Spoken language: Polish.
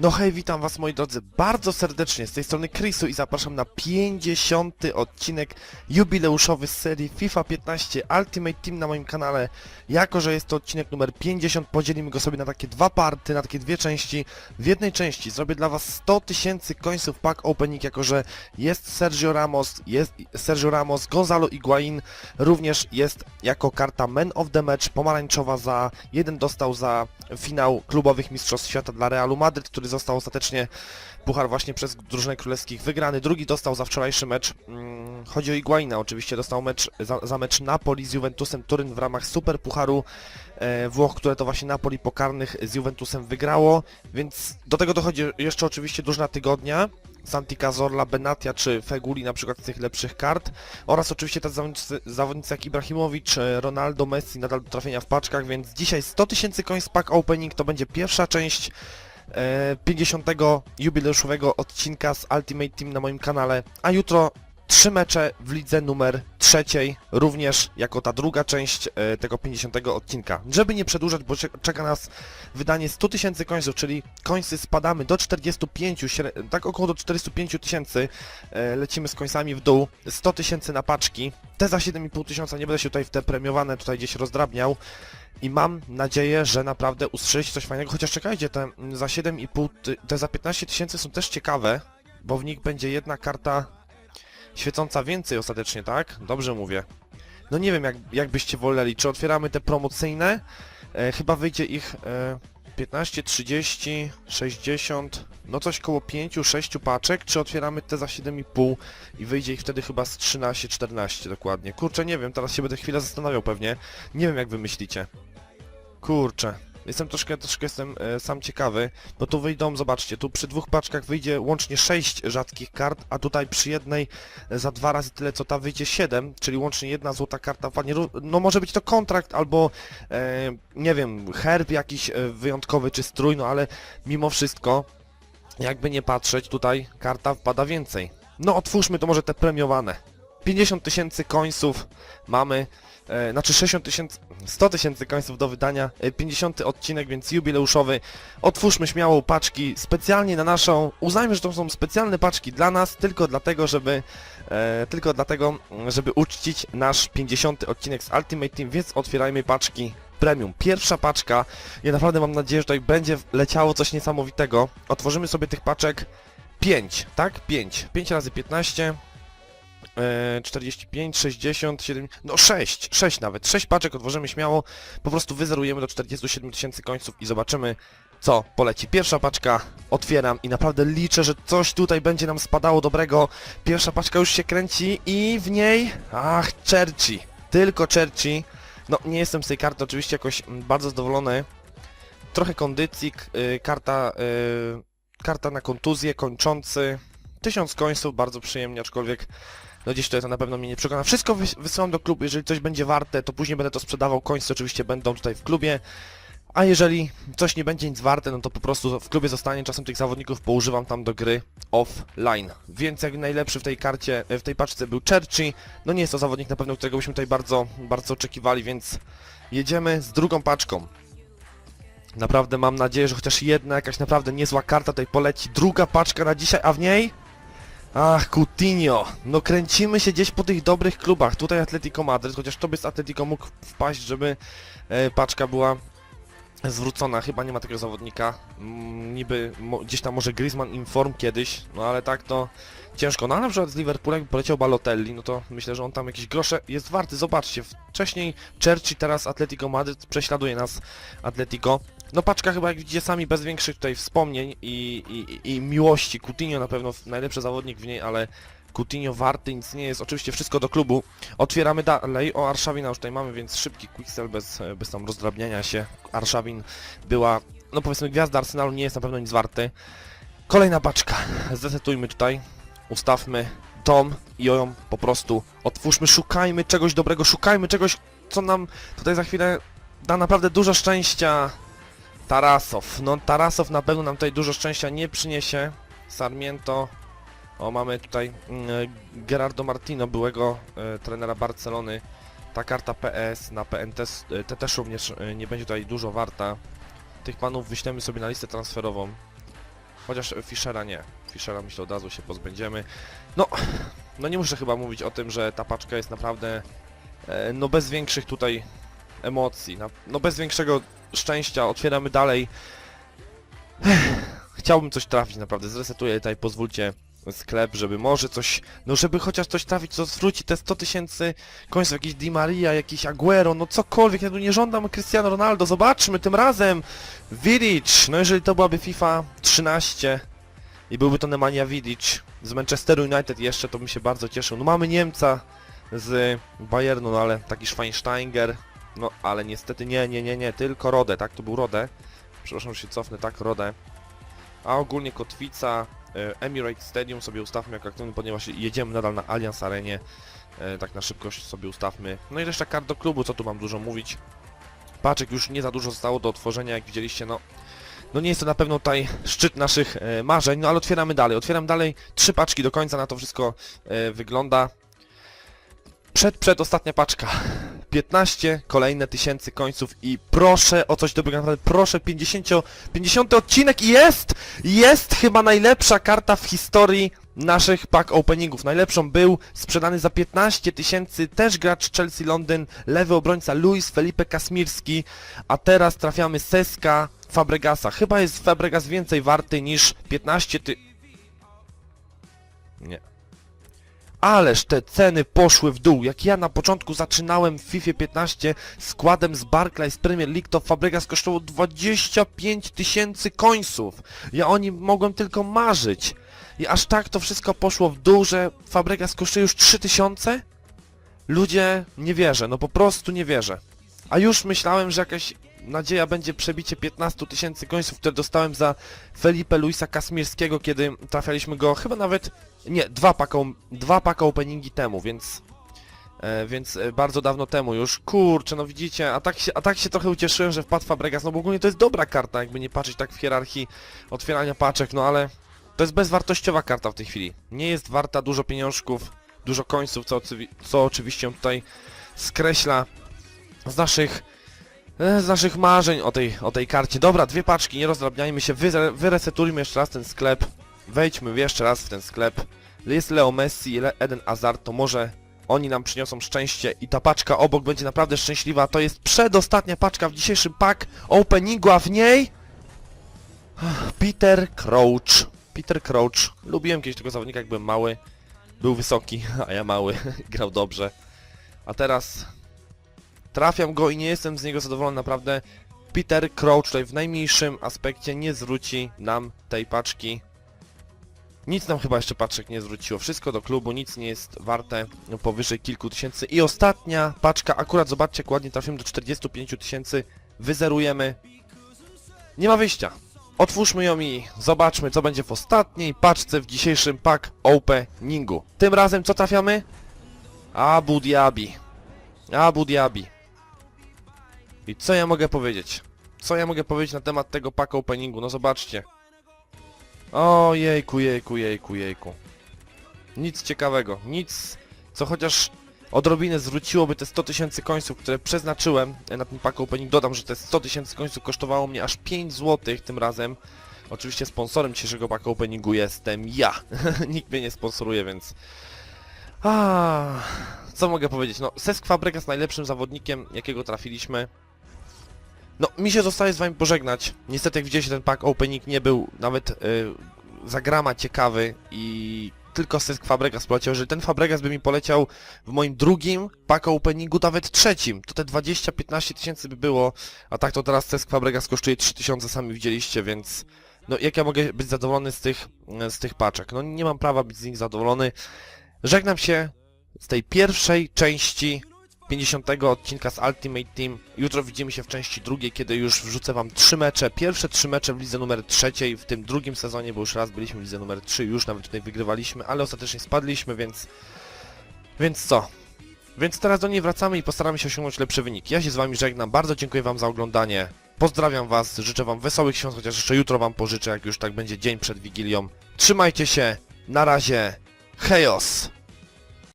No hej, witam was moi drodzy bardzo serdecznie, z tej strony Chrisu i zapraszam na 50. odcinek jubileuszowy z serii FIFA 15 Ultimate Team na moim kanale. Jako, że jest to odcinek numer 50, podzielimy go sobie na takie dwa party, na takie dwie części. W jednej części zrobię dla was 100 tysięcy końców pack opening, jako że jest Sergio Ramos, jest Sergio Ramos, Gonzalo Higuain, również jest jako karta Man of the Match pomarańczowa za, jeden dostał za finał klubowych mistrzostw świata dla Realu Madryt, który został ostatecznie puchar właśnie przez drużynę królewskich wygrany, drugi dostał za wczorajszy mecz, mm, chodzi o Higuaina oczywiście, dostał mecz za, za mecz Napoli z Juventusem Turyn w ramach Super Pucharu e, Włoch, które to właśnie Napoli pokarnych z Juventusem wygrało, więc do tego dochodzi jeszcze oczywiście drużyna tygodnia, Santi Cazorla, Benatia czy Feguli na przykład z tych lepszych kart. Oraz oczywiście tacy zawodnicy, zawodnicy jak Ibrahimowicz, e, Ronaldo, Messi nadal do trafienia w paczkach, więc dzisiaj 100 tysięcy coins pack opening. To będzie pierwsza część 50. jubileuszowego odcinka z Ultimate Team na moim kanale, a jutro trzy mecze w lidze numer trzeciej, również jako ta druga część e, tego 50 odcinka. Żeby nie przedłużać, bo cze- czeka nas wydanie 100 tysięcy końców, czyli końcy spadamy do 45, śre- tak około do 45 tysięcy, e, lecimy z końcami w dół, 100 tysięcy na paczki, te za 7,5 tysiąca, nie będę się tutaj w te premiowane tutaj gdzieś rozdrabniał, i mam nadzieję, że naprawdę ustrzelić coś fajnego, chociaż czekajcie, te mm, za 7,5, ty- te za 15 tysięcy są też ciekawe, bo w nich będzie jedna karta świecąca więcej ostatecznie, tak? Dobrze mówię. No nie wiem, jak, jak byście woleli, czy otwieramy te promocyjne? E, chyba wyjdzie ich e, 15, 30, 60, no coś koło 5-6 paczek, czy otwieramy te za 7,5 i wyjdzie ich wtedy chyba z 13-14 dokładnie. Kurczę, nie wiem, teraz się będę chwilę zastanawiał pewnie. Nie wiem, jak wy myślicie. Kurczę. Jestem troszkę, troszkę jestem e, sam ciekawy, bo tu wyjdą, zobaczcie, tu przy dwóch paczkach wyjdzie łącznie 6 rzadkich kart, a tutaj przy jednej e, za dwa razy tyle co ta wyjdzie 7, czyli łącznie jedna złota karta, ró- no może być to kontrakt albo, e, nie wiem, herb jakiś e, wyjątkowy czy strój, no ale mimo wszystko, jakby nie patrzeć, tutaj karta wpada więcej. No otwórzmy to może te premiowane. 50 tysięcy końców mamy, e, znaczy 60 tysięcy, 100 tysięcy końców do wydania, e, 50 odcinek, więc jubileuszowy. Otwórzmy śmiało paczki specjalnie na naszą, uznajmy, że to są specjalne paczki dla nas, tylko dlatego, żeby, e, tylko dlatego, żeby uczcić nasz 50 odcinek z Ultimate Team, więc otwierajmy paczki premium. Pierwsza paczka, ja naprawdę mam nadzieję, że tutaj będzie leciało coś niesamowitego. Otworzymy sobie tych paczek 5, tak? 5. 5 razy 15. e, 45, 60, 7, no 6, 6 nawet, 6 paczek otworzymy śmiało, po prostu wyzerujemy do 47 tysięcy końców i zobaczymy co poleci. Pierwsza paczka otwieram i naprawdę liczę, że coś tutaj będzie nam spadało dobrego. Pierwsza paczka już się kręci i w niej, ach, Cherchi, tylko Cherchi. No nie jestem z tej karty oczywiście jakoś mm, bardzo zadowolony. Trochę kondycji, y, karta, y, karta na kontuzję, kończący. 1000 końców, bardzo przyjemnie, aczkolwiek no gdzieś to na pewno mnie nie przekona. Wszystko wys wysyłam do klubu, jeżeli coś będzie warte, to później będę to sprzedawał, końce oczywiście będą tutaj w klubie. A jeżeli coś nie będzie nic warte, no to po prostu w klubie zostanie, czasem tych zawodników poużywam tam do gry offline. Więc jak najlepszy w tej karcie, w tej paczce był Cherchi, no nie jest to zawodnik na pewno, którego byśmy tutaj bardzo, bardzo oczekiwali, więc jedziemy z drugą paczką. Naprawdę mam nadzieję, że chociaż jedna jakaś naprawdę niezła karta tutaj poleci. Druga paczka na dzisiaj, a w niej? Ach, Coutinho. No kręcimy się gdzieś po tych dobrych klubach. Tutaj Atletico Madryt, chociaż to by z Atletico mógł wpaść, żeby e, paczka była zwrócona. Chyba nie ma takiego zawodnika. Mm, niby mo, gdzieś tam może Griezmann Inform kiedyś, no ale tak to ciężko. No a na przykład z Liverpoolem jakby poleciał Balotelli, no to myślę, że on tam jakieś grosze jest warty. Zobaczcie, wcześniej Churchill, teraz Atletico Madryt, prześladuje nas Atletico. No paczka chyba jak widzicie sami bez większych tutaj wspomnień i, i, i miłości. Coutinho na pewno najlepszy zawodnik w niej, ale Coutinho warty nic nie jest. Oczywiście wszystko do klubu. Otwieramy dalej. O Arszawina już tutaj mamy, więc szybki quicksell bez, bez tam rozdrabniania się. Arszawin była, no powiedzmy gwiazda Arsenalu nie jest na pewno nic warty. Kolejna paczka. Zdesetujmy tutaj. Ustawmy dom i ją po prostu otwórzmy. Szukajmy czegoś dobrego. Szukajmy czegoś, co nam tutaj za chwilę da naprawdę dużo szczęścia. Tarasow. No Tarasow na pewno nam tutaj dużo szczęścia nie przyniesie. Sarmiento. O, mamy tutaj mm, Gerardo Martino, byłego e, trenera Barcelony. Ta karta PS na PNT e, te też również e, nie będzie tutaj dużo warta. Tych panów wyślemy sobie na listę transferową. Chociaż Fischera nie. Fischera myślę od razu się pozbędziemy. No, no nie muszę chyba mówić o tym, że ta paczka jest naprawdę e, no bez większych tutaj emocji, no bez większego szczęścia. Otwieramy dalej. Chciałbym coś trafić naprawdę. Zresetuję tutaj, pozwólcie sklep, żeby może coś, no żeby chociaż coś trafić, co zwróci te 100 tysięcy końców, jakiś Di Maria, jakiś Aguero, no cokolwiek, ja tu nie żądam Cristiano Ronaldo, zobaczmy tym razem, Vidic, no jeżeli to byłaby FIFA 13 i byłby to Nemanja Vidic z Manchesteru United jeszcze, to bym się bardzo cieszył, no mamy Niemca z Bayernu, no ale taki Schweinsteiger, no ale niestety nie, nie, nie, nie, tylko Rode, tak, to był Rode, przepraszam, że się cofnę, tak, Rode, a ogólnie Kotwica, e, Emirates Stadium sobie ustawmy jako aktywny, ponieważ jedziemy nadal na Allianz Arenie. E, tak na szybkość sobie ustawmy. No i reszta kart do klubu, co tu mam dużo mówić. Paczek już nie za dużo zostało do otworzenia, jak widzieliście, no... No nie jest to na pewno tutaj szczyt naszych e, marzeń, no ale otwieramy dalej. Otwieram dalej trzy paczki do końca, na to wszystko wygląda. Przed, przed ostatnia paczka. 15 kolejne tysięcy końców i proszę o coś dobrego, naprawdę proszę 50, 50 odcinek i jest! Jest chyba najlepsza karta w historii naszych pack openingów. Najlepszą był sprzedany za 15 tysięcy, też gracz Chelsea Londyn, lewy obrońca Luis Felipe Kasmirski, a teraz trafiamy Seska Fabregasa. Chyba jest Fabregas więcej warty niż 15 ty... Nie. Ależ te ceny poszły w dół. Jak ja na początku zaczynałem w FIFA 15 składem z Barclays Premier League, to Fabregas kosztował 25 tysięcy końców. Ja o nim mogłem tylko marzyć. I aż tak to wszystko poszło w dół, że Fabregas kosztuje już 3000? Ludzie, nie wierzę, no po prostu nie wierzę. A już myślałem, że jakaś nadzieja będzie przebicie 15 tysięcy końców, które dostałem za Felipe Luisa Kasmirskiego, kiedy trafialiśmy go chyba nawet, nie, dwa paka, dwa paka openingi temu, więc... E, więc e, bardzo dawno temu już. Kurczę, no widzicie, a tak, się, a tak się trochę ucieszyłem, że wpadł Fabregas, no bo ogólnie to jest dobra karta, jakby nie patrzeć tak w hierarchii otwierania paczek, no ale to jest bezwartościowa karta w tej chwili. Nie jest warta dużo pieniążków, dużo końców, co, co oczywiście tutaj skreśla z naszych e, z naszych marzeń o tej, o tej karcie. Dobra, dwie paczki, nie rozdrabniajmy się, wyre, wyresetujmy jeszcze raz ten sklep. Wejdźmy jeszcze raz w ten sklep. Jest Leo Messi, Le Eden Hazard, to może oni nam przyniosą szczęście i ta paczka obok będzie naprawdę szczęśliwa. To jest przedostatnia paczka w dzisiejszym pack openingu, a w niej... Peter Crouch. Peter Crouch. Lubiłem kiedyś tego zawodnika, jak mały. Był wysoki, a ja mały. Grał dobrze. A teraz trafiam go i nie jestem z niego zadowolony naprawdę. Peter Crouch tutaj w najmniejszym aspekcie nie zwróci nam tej paczki. Nic nam chyba jeszcze paczek nie zwróciło. Wszystko do klubu, nic nie jest warte powyżej kilku tysięcy. I ostatnia paczka, akurat zobaczcie ładnie trafimy do 45 tysięcy. Wyzerujemy. Nie ma wyjścia. Otwórzmy ją i zobaczmy co będzie w ostatniej paczce w dzisiejszym pack openingu. Tym razem co trafiamy? Abu Dhabi. Abu Dhabi. I co ja mogę powiedzieć? Co ja mogę powiedzieć na temat tego pack openingu? No zobaczcie. O jejku, jejku, jejku, jejku. Nic ciekawego. Nic, co chociaż odrobinę zwróciłoby te 100 tysięcy końców, które przeznaczyłem na ten pack opening. Dodam, że te 100 tysięcy końców kosztowało mnie aż 5 zł tym razem. Oczywiście sponsorem dzisiejszego pack openingu jestem ja. Nikt mnie nie sponsoruje, więc... A, co mogę powiedzieć? No, Cesc Fabregas najlepszym zawodnikiem, jakiego trafiliśmy. No, mi się zostaje z wami pożegnać. Niestety, jak widzieliście, ten pack opening nie był nawet y, za grama ciekawy i tylko Cesc Fabregas poleciał. Jeżeli ten Fabregas by mi poleciał w moim drugim pack openingu, nawet trzecim, to te 20-15 tysięcy by było, a tak to teraz Cesc Fabregas kosztuje 3000, sami widzieliście, więc... No, jak ja mogę być zadowolony z tych, z tych paczek? No, nie mam prawa być z nich zadowolony. Żegnam się z tej pierwszej części 50 odcinka z Ultimate Team. Jutro widzimy się w części drugiej, kiedy już wrzucę wam trzy mecze. Pierwsze trzy mecze w lidze numer trzeciej w tym drugim sezonie, bo już raz byliśmy w lidze numer 3, już nawet tutaj wygrywaliśmy, ale ostatecznie spadliśmy, więc... Więc co? Więc teraz do niej wracamy i postaramy się osiągnąć lepszy wynik. Ja się z wami żegnam, bardzo dziękuję wam za oglądanie. Pozdrawiam was, życzę wam wesołych świąt, chociaż jeszcze jutro wam pożyczę, jak już tak będzie dzień przed Wigilią. Trzymajcie się, na razie, hejos!